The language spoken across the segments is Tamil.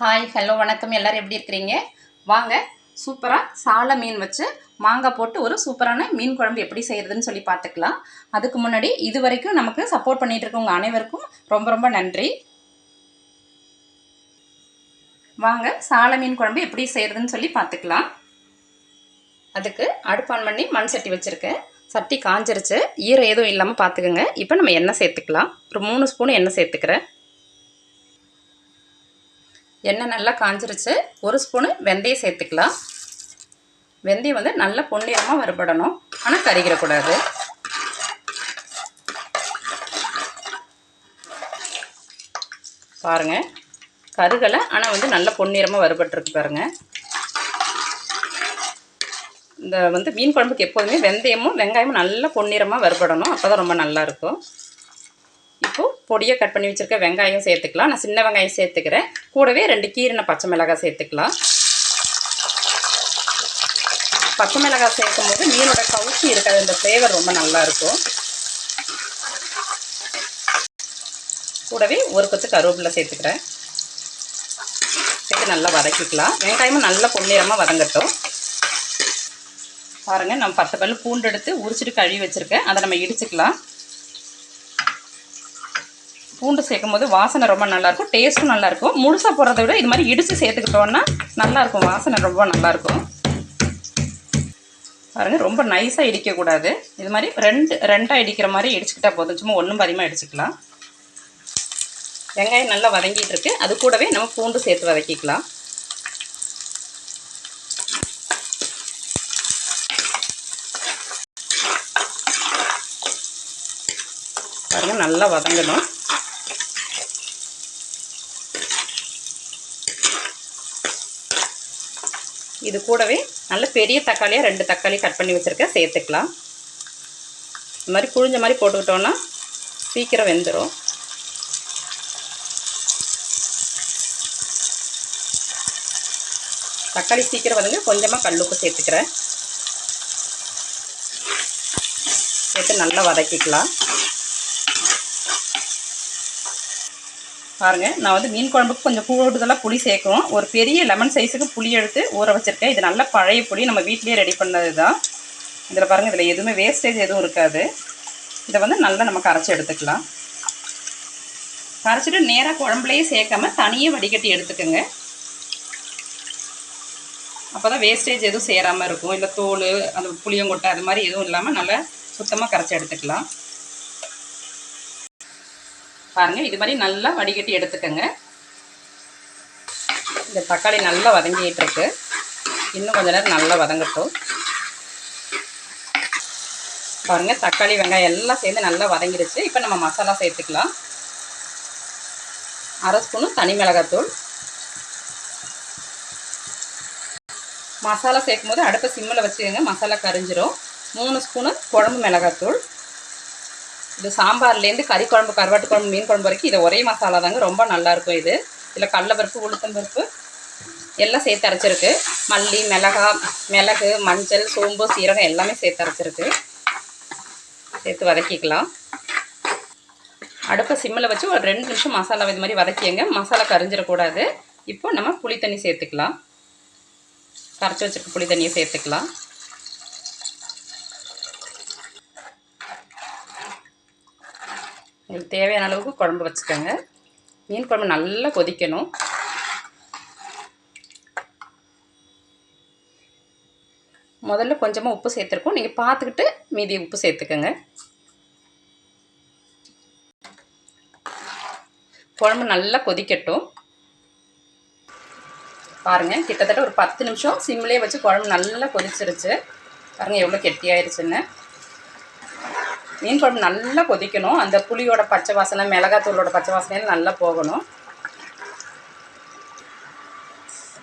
ஹாய் ஹலோ வணக்கம். எல்லாரும் எப்படி இருக்கிறீங்க? வாங்க சூப்பராக சால மீன் வச்சு மாங்காய் போட்டு ஒரு சூப்பரான மீன் குழம்பு எப்படி செய்கிறதுன்னு சொல்லி பார்த்துக்கலாம். அதுக்கு முன்னாடி இது வரைக்கும் நமக்கு சப்போர்ட் பண்ணிகிட்டு இருக்கவங்க அனைவருக்கும் ரொம்ப ரொம்ப நன்றி. வாங்க சால மீன் குழம்பு எப்படி செய்கிறதுன்னு சொல்லி பார்த்துக்கலாம். அதுக்கு அடுப்பான் பண்ணி மண் சட்டி வச்சுருக்கேன். சட்டி காஞ்சிருச்சு. ஈரம் எதுவும் இல்லாமல் பார்த்துக்கோங்க. இப்போ நம்ம எண்ணெய் சேர்த்துக்கலாம். ஒரு மூணு ஸ்பூன் எண்ணெய் சேர்த்துக்கிறேன். எண்ணெய் நல்லா காஞ்சிருச்சு. ஒரு ஸ்பூனு வெந்தயம் சேர்த்துக்கலாம். வெந்தயம் வந்து நல்லா பொன்னிறமாக வறுபடணும். ஆனால் கருகிடக்கூடாது. பாருங்கள் கருகலை ஆனால் வந்து நல்ல பொன்னிறமாக வறுபட்டுருக்கு பாருங்க. இந்த வந்து மீன் குழம்புக்கு எப்போதுமே வெந்தயமும் வெங்காயமும் நல்லா பொன்னிறமாக வறுபடணும். அப்போ தான் ரொம்ப நல்லாயிருக்கும் இப்போது பொடியை கட் பண்ணி வச்சுருக்க வெங்காயம் சேர்த்துக்கலாம். நான் சின்ன வெங்காயம் சேர்த்துக்கிறேன். கூடவே ரெண்டு கீரின பச்சை மிளகாய் சேர்த்துக்கலாம். பச்சை மிளகாய் சேர்க்கும் போது மீனோட கவுச்சி இருக்கிற இந்த ஃப்ளேவர் ரொம்ப நல்லாயிருக்கும் கூடவே ஒரு கொத்து கருவேப்பிலை சேர்த்துக்கிறேன். சேர்த்து நல்லா வதக்கிக்கலாம். வெங்காயமும் நல்லா பொன்னிறமாக வதங்கட்டும். பாருங்கள் நம்ம பத்து பல் பூண்டு எடுத்து உரிச்சிட்டு கழுவி வச்சுருக்கேன். அதை நம்ம இடிச்சுக்கலாம். பூண்டு சேர்க்கும் போது வாசனை ரொம்ப நல்லாயிருக்கும் டேஸ்ட்டும் நல்லாயிருக்கும். முழுசாக போடுறத விட இது மாதிரி இடித்து சேர்த்துக்கிட்டோன்னா நல்லாயிருக்கும். வாசனை ரொம்ப நல்லாயிருக்கும். பாருங்கள் ரொம்ப நைஸாக இடிக்கக்கூடாது. இது மாதிரி ரெண்டு ரெண்டாக இடிக்கிற மாதிரி இடிச்சுக்கிட்டா போதும். சும்மா ஒன்றும் அதிகமாக இடிச்சிக்கலாம். வெங்காயம் நல்லா வதங்கிட்டு இருக்கு அது கூடவே நம்ம பூண்டு சேர்த்து வதக்கிக்கலாம். பாருங்கள் நல்லா வதங்கணும். இது கூடவே நல்ல பெரிய தக்காளியாக ரெண்டு தக்காளி கட் பண்ணி வச்சுருக்கேன் சேர்த்துக்கலாம். இந்த மாதிரி புழிஞ்ச மாதிரி போட்டுக்கிட்டோன்னா சீக்கிரம் வெந்துடும் தக்காளி சீக்கிரம் வதங்க கொஞ்சமாக கல்லுப்பு சேர்த்துக்கிறேன். சேர்த்து நல்லா வதக்கிக்கலாம். பாருங்கள் நான் வந்து மீன் குழம்புக்கு கொஞ்சம் கூடுதலாக புளி சேர்க்குறோம். ஒரு பெரிய லெமன் சைஸுக்கு புளி எடுத்து ஊற வச்சுருக்கேன். இது நல்ல பழைய புளி நம்ம வீட்லேயே ரெடி பண்ணது தான் இதில் பாருங்கள் இதில் எதுவுமே வேஸ்டேஜ் எதுவும் இருக்காது. இதை வந்து நல்லா நம்ம கரைச்சி எடுத்துக்கலாம். கரைச்சிட்டு நேராக குழம்புலையே சேர்க்காம தனியாக வடிகட்டி எடுத்துக்கோங்க. அப்போ தான் வேஸ்டேஜ் எதுவும் சேராமல் இருக்கும். இல்லை தோல் அந்த புளியங்கொட்டை அது மாதிரி எதுவும் இல்லாமல் நல்லா சுத்தமாக கரைச்சி எடுத்துக்கலாம். பாருங்கள் இது மாதிரி நல்லா வடிகட்டி எடுத்துக்கோங்க. இந்த தக்காளி நல்லா வதங்கிட்டு இருக்கு. இன்னும் கொஞ்ச நேரம் நல்லா வதங்கட்டும். பாருங்கள் தக்காளி வெங்காயம் எல்லாம் சேர்ந்து நல்லா வதங்கிடுச்சு இப்போ நம்ம மசாலா சேர்த்துக்கலாம். அரை ஸ்பூனு தனி மிளகாத்தூள். மசாலா சேர்க்கும் போது அடுப்பை சிம்மில் வச்சுக்கோங்க மசாலா கரிஞ்சிரும். மூணு ஸ்பூனு குழம்பு மிளகாத்தூள். இது சாம்பார்லேருந்து கறி குழம்பு கருவாட்டு குழம்பு மீன் குழம்பு வரைக்கும் இது ஒரே மசாலா தாங்க. ரொம்ப நல்லாயிருக்கும் இது. இதில் கடலப்பருப்பு உளுத்தம்பருப்பு எல்லாம் சேர்த்து அரைச்சிருக்கு. மல்லி மிளகா மிளகு மஞ்சள் சோம்பு சீரகம் எல்லாமே சேர்த்து அரைச்சிருக்கு. சேர்த்து வதக்கிக்கலாம். அடுப்பை சிம்மில் வச்சு ஒரு ரெண்டு நிமிஷம் மசாலா இது மாதிரி வதக்கிங்க மசாலா கரிஞ்சிடக்கூடாது. இப்போ நம்ம புளி தண்ணி சேர்த்துக்கலாம். கரைச்சி வச்சுருக்க புளி தண்ணியை சேர்த்துக்கலாம். உங்களுக்கு தேவையான அளவுக்கு குழம்பு வச்சுக்கோங்க. மீன் குழம்பு நல்லா கொதிக்கணும். முதல்ல கொஞ்சமாக உப்பு சேர்த்துருக்கோம். நீங்கள் பார்த்துக்கிட்டு மீதி உப்பு சேர்த்துக்கோங்க. குழம்பு நல்லா கொதிக்கட்டும். பாருங்கள் கிட்டத்தட்ட ஒரு பத்து நிமிஷம் சிம்லேயே வச்சு குழம்பு நல்லா கொதிச்சிருச்சு. பாருங்கள் எவ்வளோ கெட்டியாயிருச்சுன்னு. மீன் குழம்பு நல்லா கொதிக்கணும். அந்த புளியோட பச்சை வாசனை மிளகாத்தூளோட பச்சை வாசனையில் நல்லா போகணும்.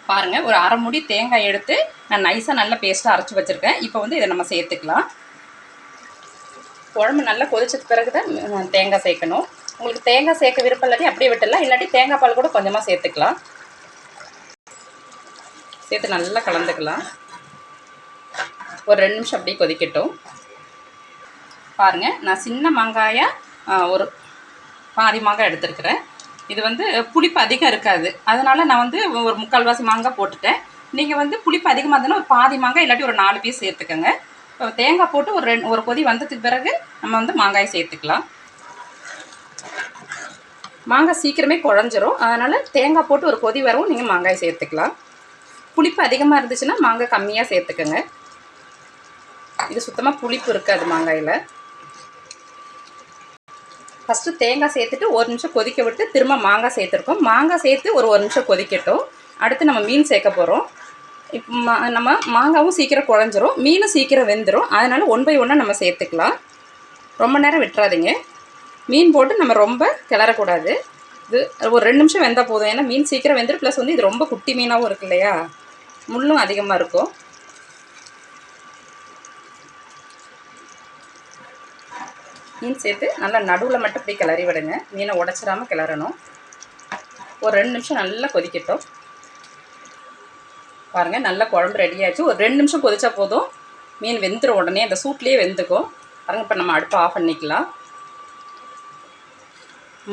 பாருங்கள் ஒரு அரை முடி தேங்காய் எடுத்து நான் நைஸாக நல்லா பேஸ்ட்டாக அரைச்சி வச்சுருக்கேன். இப்போ வந்து இதை நம்ம சேர்த்துக்கலாம். குழம்பு நல்லா கொதிச்சது பிறகு தான் தேங்காய் சேர்க்கணும். உங்களுக்கு தேங்காய் சேர்க்க விருப்பம் இல்லாட்டி அப்படியே விட்டுடலாம். இல்லாட்டி தேங்காய் பால் கூட கொஞ்சமாக சேர்த்துக்கலாம். சேர்த்து நல்லா கலந்துக்கலாம். ஒரு ரெண்டு நிமிஷம் அப்படியே கொதிக்கட்டும். பாருங்கள் நான் சின்ன மாங்காயாக ஒரு பாதி மாங்காய் எடுத்துருக்கிறேன். இது வந்து புளிப்பு அதிகம் இருக்காது. அதனால் நான் வந்து ஒரு முக்கால்வாசி மாங்காய் போட்டுட்டேன். நீங்கள் வந்து புளிப்பு அதிகமாக இருந்ததுன்னா ஒரு பாதி மாங்காய் இல்லாட்டி ஒரு நாலு பீஸ் சேர்த்துக்கோங்க. இப்போ தேங்காய் போட்டு ஒரு ரெண்டு ஒரு கொதி வந்ததுக்கு பிறகு நம்ம வந்து மாங்காயை சேர்த்துக்கலாம். மாங்காய் சீக்கிரமே குழஞ்சிரும். அதனால் தேங்காய் போட்டு ஒரு கொதி வரவும் நீங்கள் மாங்காய் சேர்த்துக்கலாம். புளிப்பு அதிகமாக இருந்துச்சுன்னா மாங்காய் கம்மியாக சேர்த்துக்கோங்க. இது சுத்தமாக புளிப்பு இருக்காது மாங்காயில். ஃபஸ்ட்டு தேங்காய் சேர்த்துட்டு ஒரு நிமிஷம் கொதிக்க விட்டு திரும்ப மாங்காய் சேர்த்துருக்கோம். மாங்காய் சேர்த்து ஒரு ஒரு நிமிஷம் கொதிக்கட்டும். அடுத்து நம்ம மீன் சேர்க்க போகிறோம் இப்போ மா நம்ம மாங்காவும் சீக்கிரம் குழஞ்சிரும். மீனும் சீக்கிரம் வெந்துடும் அதனால் ஒன் பை ஒன்னாக நம்ம சேர்த்துக்கலாம். ரொம்ப நேரம் விட்டுறாதீங்க. மீன் போட்டு நம்ம ரொம்ப கிளறக்கூடாது. இது ஒரு ரெண்டு நிமிஷம் வெந்தால் போதும். ஏன்னா மீன் சீக்கிரம் வெந்துடும் ப்ளஸ் வந்து இது ரொம்ப குட்டி மீனாகவும் இருக்கு இல்லையா? முள்ளும் அதிகமாக இருக்கும். மீன் சேர்த்து நல்லா நடுவில் மட்டும் இப்படி கிளறி விடுங்க. மீனை உடச்சிடாமல் கிளறணும். ஒரு ரெண்டு நிமிஷம் நல்லா கொதிக்கட்டும். பாருங்கள் நல்லா குழம்பு ரெடி ஆச்சு ஒரு ரெண்டு நிமிஷம் கொதிச்சா போதும். மீன் வெந்துடும் உடனே அந்த சூட்லேயே வெந்துக்கும். பாருங்கள் இப்போ நம்ம அடுப்பை ஆஃப் பண்ணிக்கலாம்.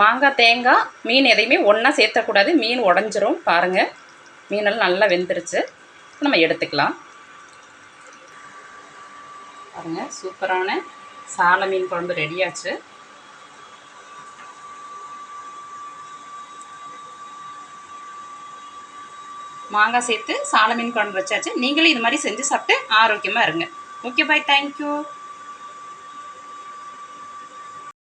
மாங்காய் தேங்காய் மீன் எதையுமே ஒன்றா சேர்த்தக்கூடாது. மீன் உடஞ்சிரும் பாருங்கள் மீனெல்லாம் நல்லா வெந்துருச்சு. நம்ம எடுத்துக்கலாம். பாருங்கள் சூப்பரான சால மீன் குழம்பு ரெடியாச்சு. மாங்காய் சேர்த்து சால மீன் குழம்பு வச்சாச்சு. நீங்களும் இது மாதிரி செஞ்சு சாப்பிட்டு ஆரோக்கியமாக இருங்க. Okay bye thank you